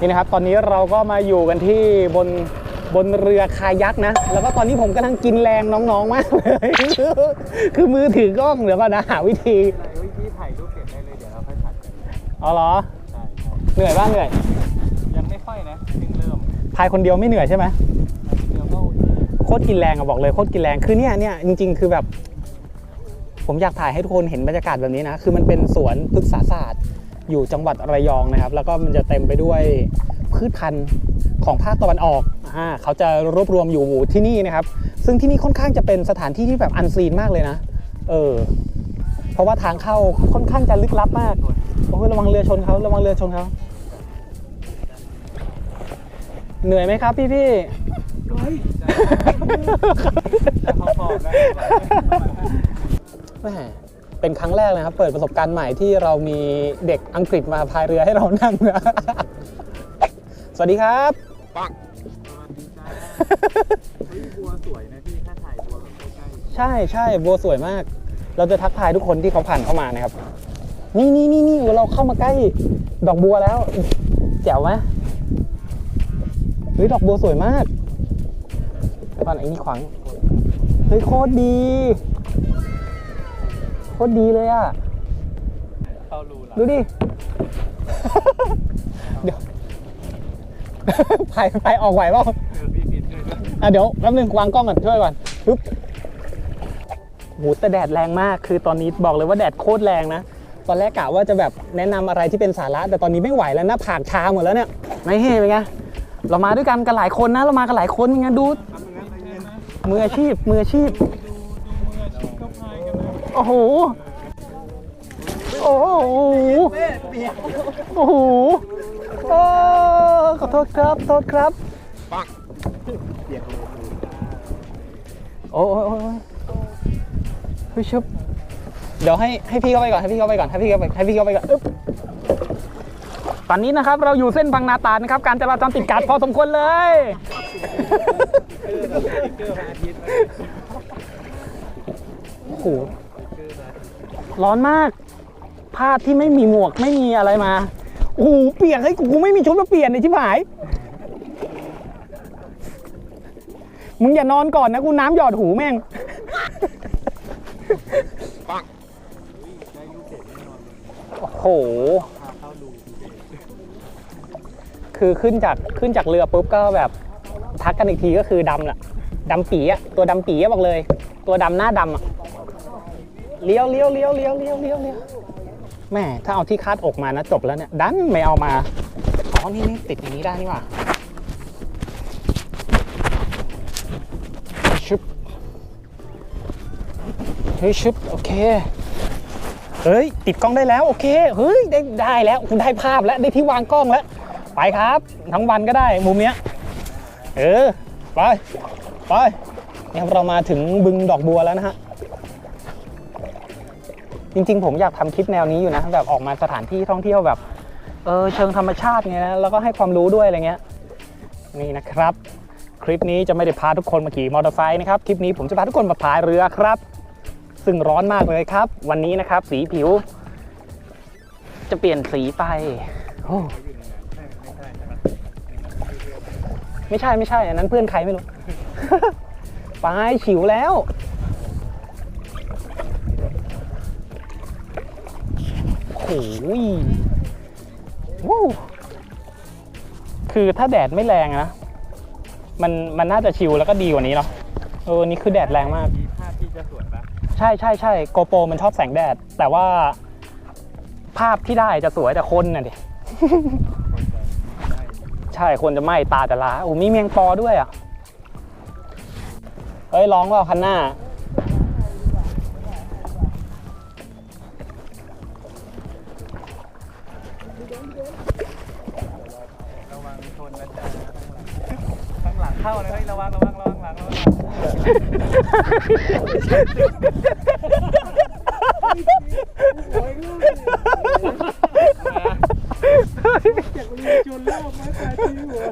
นี่นะครับ ตอนนี้เราก็มาอยู่กันที่บนบนเรือคายักนะ แล้วก็ตอนนี้ผมกำลังกินแรงน้องๆมากเลยคือมือถือกล้องเดี๋ยวก่อนนะหาวิธีวิธีถ่ายรูปเก็บได้เลยเดี๋ยวเราค่อยผัดกันอ๋อเหรอใช่เหนื่อยบ้างเหนื่อย ยังไม่ค่อยนะเพิ่งเริ่มพายคนเดียวไม่เหนื่อยใช่ไหมเริ่มก็โอเคโคตรกินแรงอะบอกเลยโคตรกินแรงคือเนี่ยเนี่ยจริง ๆ คือแบบ ผมอยากถ่ายให้ทุกคนเห็นบรรยากาศแบบนี้นะ คือมันเป็นสวนพฤกษาศาสตร์ อยู่จังหวัดระยองนะครับ แล้วก็มันจะเต็มไปด้วยพืชพันธุ์ของภาคตะวันออกอ่าเขาจะรวบรวมอยู่ที่นี่นะครับ ซึ่งที่นี่ค่อนข้างจะเป็นสถานที่ที่แบบอันซีนมากเลยนะ เออ เพราะว่าทางเข้าค่อนข้างจะลึกลับมากโอ้ยระวังเรือชนเขาระวังเรือชนเขาเหนื่อยไหมครับพี่พี่ๆเฮ้ยแต่พอๆนะแหม่ เป็นครั้งแรกเลยครับ เปิดประสบการณ์ใหม่ที่เรามีเด็กอังกฤษมาพายเรือให้เรานั่งนะสวัสดีครับสวัสดีจ้าเฮ้ยบัวสวยนะพี่ถ้าถ่ายบัวแบบใกล้ใช่ใช่บัวสวยมาก เราจะทักทายทุกคนที่เขาผ่านเข้ามานะครับ นี่นี่นี่นี่เราเข้ามาใกล้ ดอกบัวแล้ว แจ๋วไหมเฮ้ยดอกบัวสวยมากตอนไอ้นี่ขวางเฮ้ยโคตรดี โคตรดีเลยอะๆเข้ารูละดูดิ เดี๋ยวพายพายออกไหวเปล่าเออพี่พินด้วยด้วยอะเดี๋ยวแป๊บนึงวางกล้องก่อนช่วยก่อนปึ๊บโหแต่แดดแรงมาก คือตอนนี้บอกเลยว่าแดดโคตรแรงนะ ตอนแรกกะว่าจะแบบแนะนำอะไรที่เป็นสาระ แต่ตอนนี้ไม่ไหวแล้วหน้าผากชาหมดแล้วเนี่ยไม่เฮ้เป็นไง เรามาด้วยกันกันหลายคนนะ เรามากันหลายคนไงดูทำงั้นเลยนะมืออาชีพมืออาชีพ โอ้โห โอ้โห โอ้โห โอ้ขอโทษครับ โทษครับปียกเลยโอ้ยโอ้ยโอ้ยเฮ้ยชุบเดี๋ยวให้ให้พี่เข้าไปก่อนให้พี่เข้าไปก่อนให้พี่เข้าไปให้พี่เข้าไปก่อนอึ๊บตอนนี้นะครับเราอยู่เส้นบางนาตราดนะครับ การจราจรติดขัดพอสมควรเลย โอ้โห ร้อนมากภาพที่ไม่มีหมวกไม่มีอะไรมาโอ้โหเปียกให้กูไม่มีชุดมาเปลี่ยนในชิบหายมึงอย่านอนก่อนนะกูน้ำหยอดหูแม่งโอ้โห คือขึ้นจากขึ้นจากเรือปุ๊บก็แบบทักกันอีกทีก็คือดำแหละดำปีอะตัวดำปีอะบอกเลย ตัวดำหน้าดำอะ เลี้ยวเลี้ยวเลี้ยวเลี้ยวเลี้ยวเลี้ยวเลี้ยวแม่ถ้าเอาที่คาดอกมานะจบแล้วเนี่ย ดันไม่เอามา อ๋อ นี่นี่ติดอย่างนี้ได้นี่หว่าชึบเฮ้ยชึบโอเค เฮ้ย ติดกล้องได้แล้ว โอเค เฮ้ย ได้ได้แล้วคุณได้ภาพแล้วได้ที่วางกล้องแล้ว ไปครับ ทั้งวันก็ได้มุมเนี้ย เออ ไป ไปนี่ครับเรามาถึงบึงดอกบัวแล้วนะฮะ จริง ๆ ผมอยากทำคลิปแนวนี้อยู่นะแบบออกมาสถานที่ท่องเที่ยวแบบเออเชิงธรรมชาติไงนะแล้วก็ให้ความรู้ด้วยอะไรเงี้ยนี่นะครับ คลิปนี้จะไม่ได้พาทุกคนมาขี่มอเตอร์ไซค์นะครับคลิปนี้ผมจะพาทุกคนมาพายเรือครับ ซึ่งร้อนมากเลยครับ วันนี้นะครับสีผิว จะเปลี่ยนสีไปไม่ใช่ไม่ใช่อันนั้นเพื่อนใครไม่รู้ไปฉิวแล้ว โอ้ยวู้คือถ้าแดดไม่แรงอะนะมันมันน่าจะชิวแล้วก็ดีกว่านี้เนาะเออนี่คือแดดแรงมากมีภาพที่จะสวยปะใช่ใช่ใช่โกโปรมันชอบแสงแดด แต่ว่า ภาพที่ได้จะสวยแต่คนน่ะดิใช่คนจะไหม้ตาจะล้าโอ้มีเมียงปอด้วยอะเฮ้ยร้องเปล่าคันหน้า จากเรือชนโลกไม้ตายที่หัว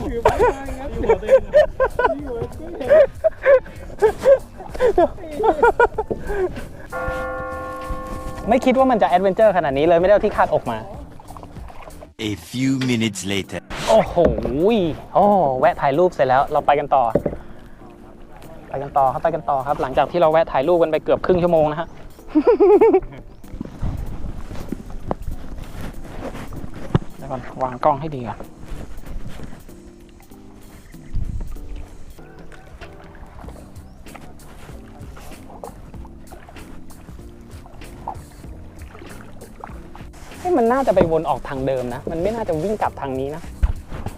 ถือไม้ตายงัดหัวตัวเองที่หัวก็เห็นไม่คิดว่ามันจะแอดเวนเจอร์ขนาดนี้เลยไม่ได้เอาที่คาดอกมา A few minutes later. โอ้โหโอ้แวะถ่ายรูปเสร็จแล้ว เราไปกันต่อ ไปกันต่อครับไปกันต่อครับ หลังจากที่เราแวะถ่ายรูปกันไปเกือบครึ่งชั่วโมงนะฮะ เดี๋ยวก่อนวางกล้องให้ดีก่อน มันน่าจะไปวนออกทางเดิมนะ มันไม่น่าจะวิ่งกลับทางนี้นะ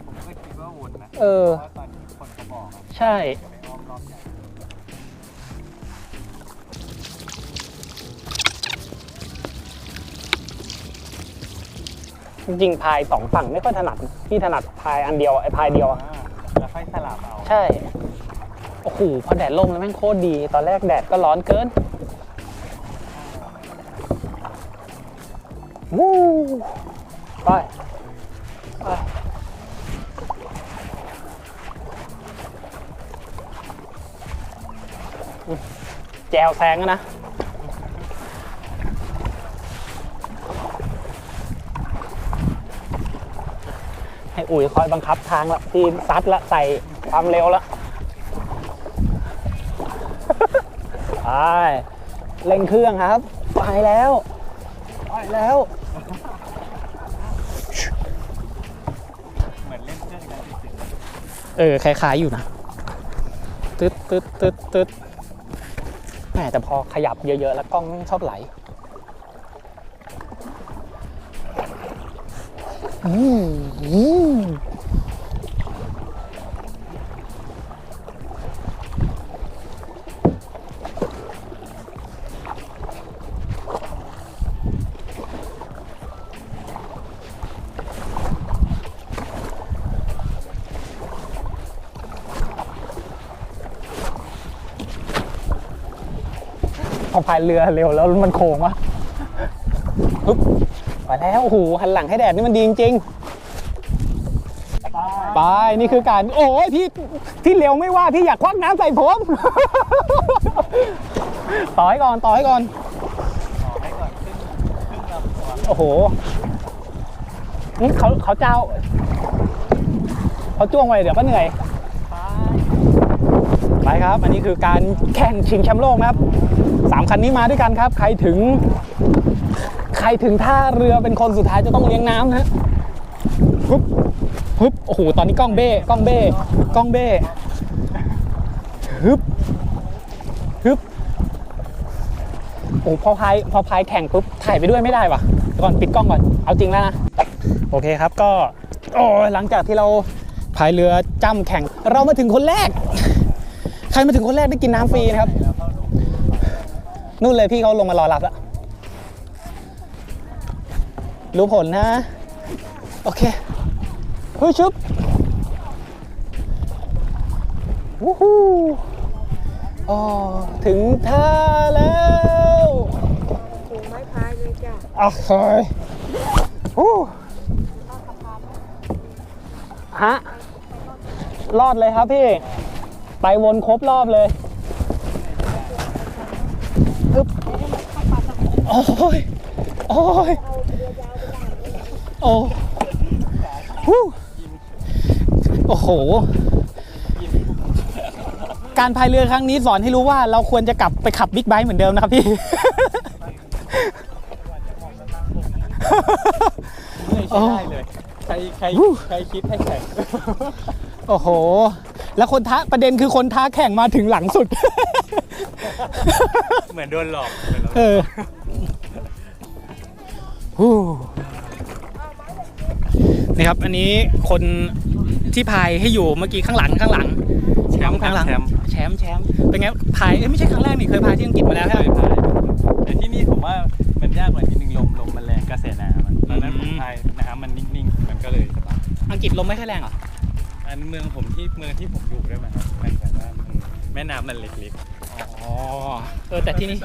ผมก็คิดว่าวนนะเออเพราะว่าตอนที่คนเขาบอกอะใช่ไปอ้อมรอบใหญ่จริงๆพายสองฝั่งไม่ค่อยถนัดนะพี่ถนัดพายอันเดียวไอ้พายเดียวอะ อ่าแล้วค่อยสลับเอา ใช่ โอ้โห พอแดดล่มแล้วแม่งโคตรดี ตอนแรกแดดก็ร้อนเกิน วู้ไปไปแจวแซงอะนะให้อุ๋ยคอยบังคับทางละที่ซัดละใส่ความเร็วละไปเร่งเครื่องครับ ไปแล้ว ไปแล้ว ออคล้ายๆอยู่นะตึ๊ดตึ๊ดตึ๊ดตึ๊ดแหมแต่พอขยับเยอะ ๆ แล้วกล้องชอบไหลอืมอืม พอพายเรือเร็วแล้วมันโค้งวะปึ๊บไปแล้วโอ้โหหันหลังให้แดดนี่มันดีจริงๆไปนี่คือการโอ้ยพี่พี่เร็วไม่ว่าพี่อยากควักน้ำใส่ผม ต่อให้ก่อนต่อให้ก่อนต่อให้ก่อนครึ่งครึ่งลำตัวโอ้โหนี่เขาเขาเจ้าเขาจ้วงไว้เดี๋ยวก็เหนื่อยไปครับ อันนี้คือการแข่งชิงแชมป์โลกนะครับ สามคันนี้มาด้วยกันครับ ใครถึง ใครถึงท่าเรือเป็นคนสุดท้ายจะต้องเลี้ยงน้ำนะฮะปึ๊บปึ๊บโอ้โหตอนนี้กล้องเบ้กล้องเบ้กล้องเบ้ฮึบฮึบโอ้พอพายพอพายแข่งปุ๊บถ่ายไปด้วยไม่ได้ว่ะก่อนปิดกล้องก่อนเอาจริงแล้วนะโอเคครับก็โอ้หลังจากที่เราพายเรือจ้ำแข่ง เรามาถึงคนแรก ใครมาถึงคนแรกได้กินน้ำฟรีนะครับ นู่นเลยพี่เขาลงมารอรับแล้วรู้ผลนะ โอเคเฮ้ยชุบวู้ฮู้อ๋อถึงท่าแล้วถุงไม้พายเลยจ้ะโอเคฮู้ฮะรอดเลยครับพี่ ไปวนครบรอบเลย อึ๊บโอ้ยโอ้ยโอ้ฮู้โอ้โห การพายเรือครั้งนี้สอนให้รู้ว่าเราควรจะกลับไปขับบิ๊กไบค์เหมือนเดิมนะครับพี่ไม่ใช่ได้เลย ใครใครวู้ใครคิดให้แข่งโอ้โห แล้วคนท้าประเด็นคือคนท้าแข่งมาถึงหลังสุด เหมือนโดนหลอกเหมือนเราเออฮู้นี่ครับ อันนี้คนที่พายให้อยู่เมื่อกี้ข้างหลังข้างหลังแชมป์ข้างหลังแชมป์แชมป์แชมป์เป็นไงพายเอ้ยไม่ใช่ครั้งแรกนี่เคยพายที่อังกฤษมาแล้วเคใช่ไหมยพายแต่ที่นี่ผมว่ามันยากกว่านิดนึงลมลมมันแรงกระแสน้ำอะตอนนั้นผมอืมพายน้ำมันนิ่งๆมันก็เลยสบายอังกฤษลมไม่ค่อยแรงเหรออันเมืองผมที่เมืองที่ผมอยู่ด้วยมั้งครับมันแบบว่ามันแม่น้ำมันเล็กอ๋อ เออๆแต่ที่นี่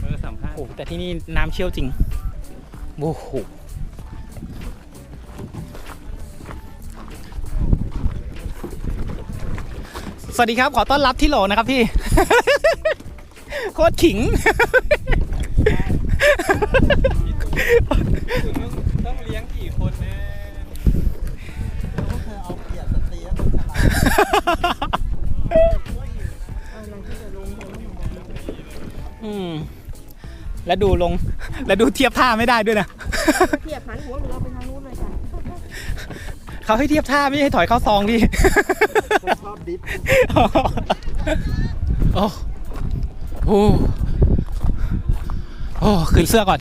เออสัมภาษณ์โอ้โหแต่ที่นี่น้ำเชี่ยวจริงโอ้โหสวัสดีครับ ขอต้อนรับที่โหลนะครับพี่ โคตรขิง แล้วดูลง แล้วดูเทียบท่าไม่ได้ด้วยนะเทียบหันหัวเรือไปทางนู้นเลยจ้ะเขาให้เทียบท่าไม่ให้ถอยเข้าซองดิชอบดิฟโอ้โหโอ้ขึ้นเสื้อก่อน